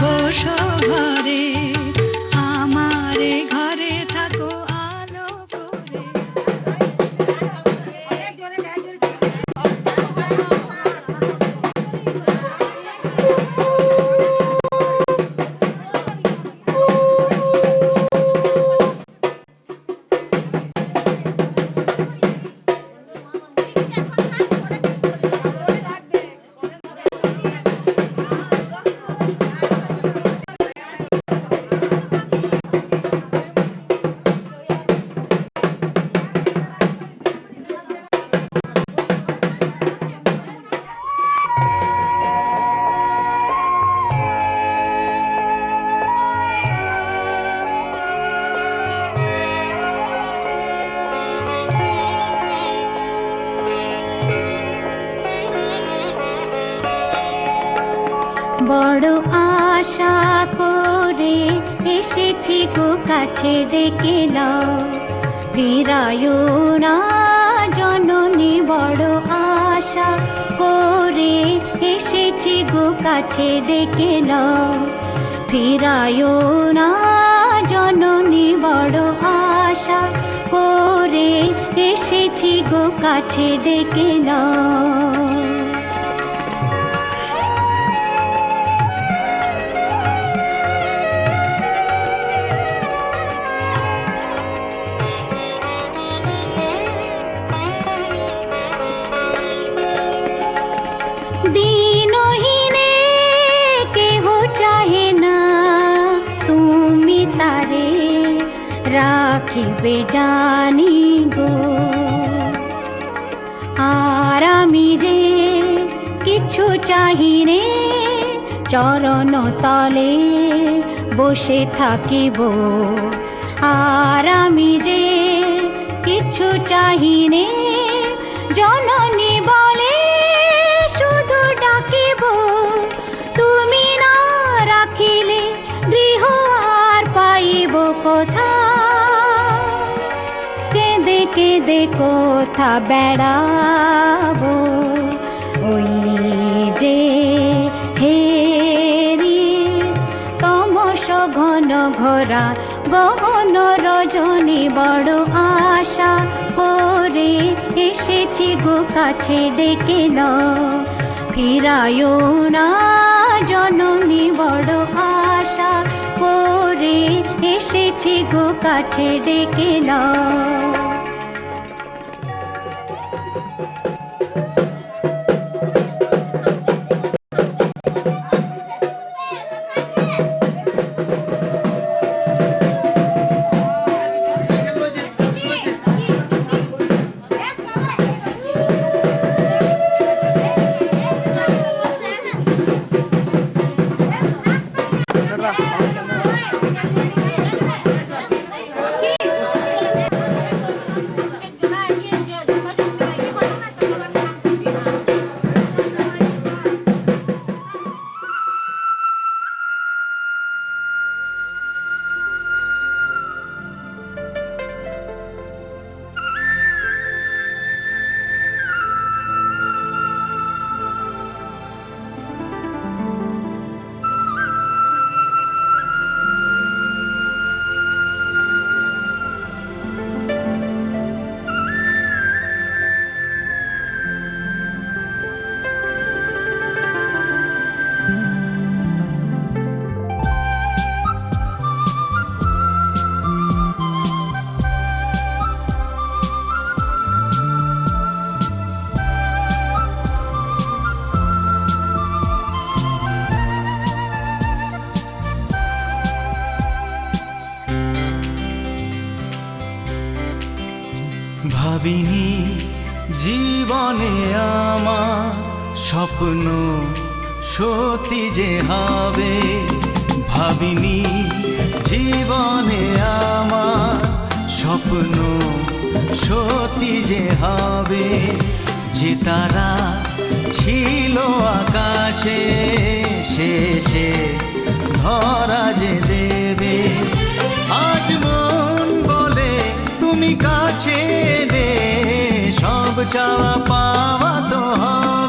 বসা বড় আশা করে এসেছি গো কাছে ডেকে নাও। ফিরায় না জননী বড় আশা করে এসেছি গো কাছে ডেকে নাও। রাখিবে জানি গো। আর আমি যে কিছু চাহিনে চরণ তলে বসে থাকিব। আর আমি যে কিছু চাহিনে জননী বলে শুধু ডাকিব। তুমি না রাখিলে গৃহ আর পাইব কোথা কেঁদে কোথা বেড়াবো, ওই যে হেরি তমস ঘন ঘোরা গহন রজনী বড় আশা করে এসেছি গো কাছে ডেকে ন ফিরায় না জননী বড় আশা করে এসেছি গো কাছে ডেকে না স্বপ্ন সত্যি যে হবে, ভাবিনি জীবনে আমার স্বপ্ন সত্যি যে হবে। যে তারা ছিল আকাশে, শেষে ধরা যে দেবে। আজ মন বলে তুমি কাছে সব চাওয়া পাওয়া তো হবে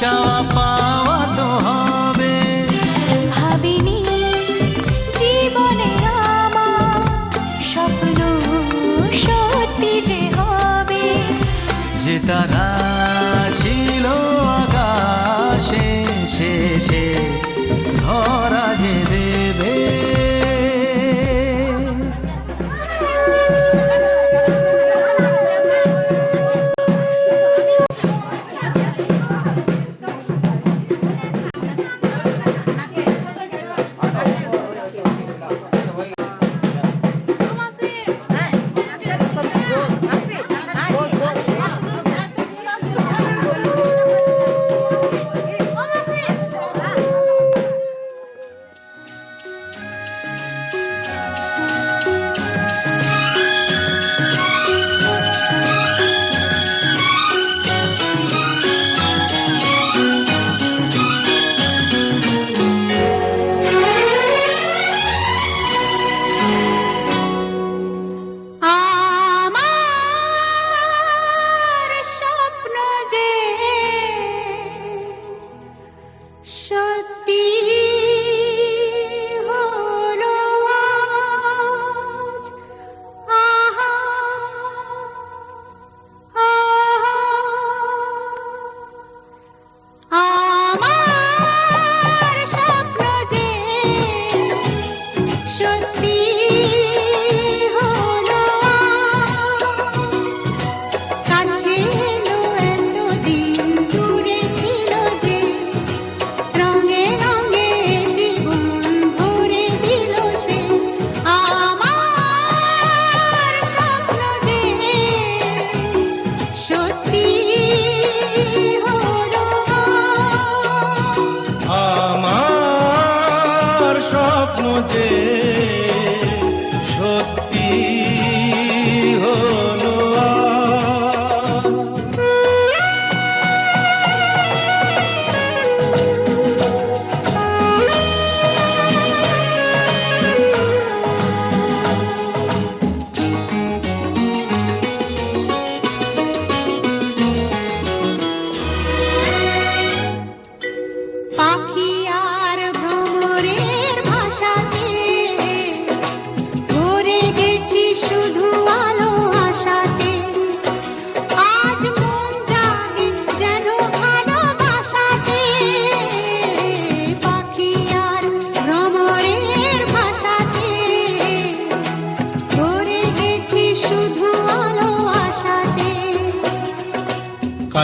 চাওয়া পাওয়া তো হবে। ভাবিনি জীবনে আমার স্বপ্ন সত্যি যে হবে। যে তারা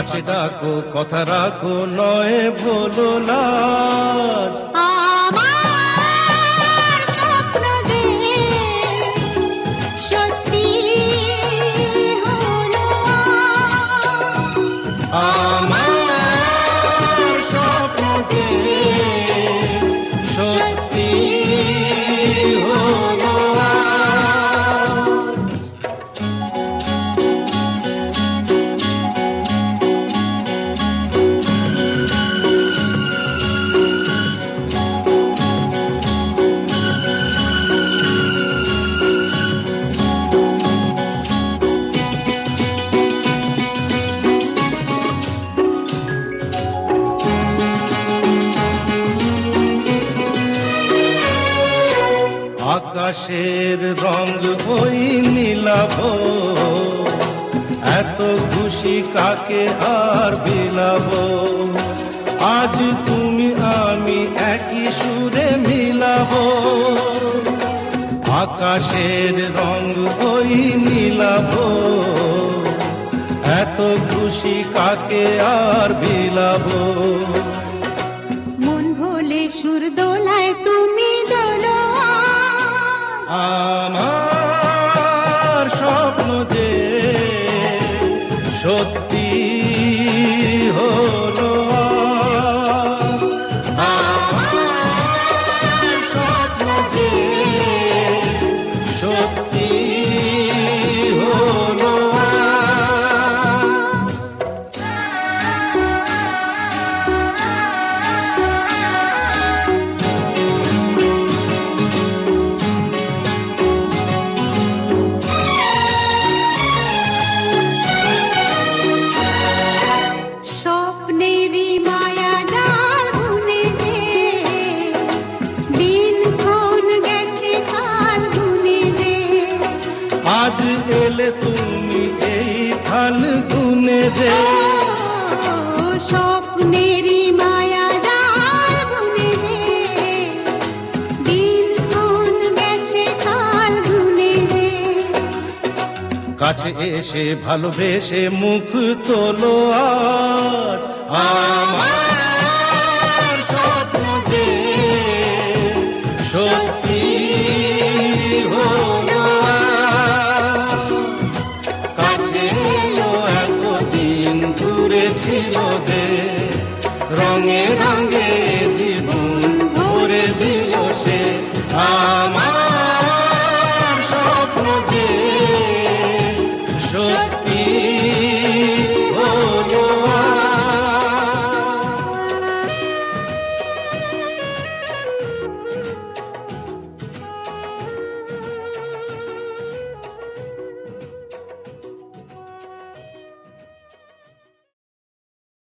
কাছে ডাকো কথা রাখো নয় ভোলো লাজ খুশি কাকে আর বিলাব? আজ তুমি আমি একই সুরে মিলাব। আকাশের রং ওই নীলাভ এত খুশি কাকে আর বিলাবো? মন ভোলে সুর দোলায় তুমি দোলো। আমার এসেছে মায়া যায় ভুলে যে গেছে কাছে এসে ভালোবেসে মুখ তোলো আজ। আমার স্বপ্ন যে সত্যি কাছে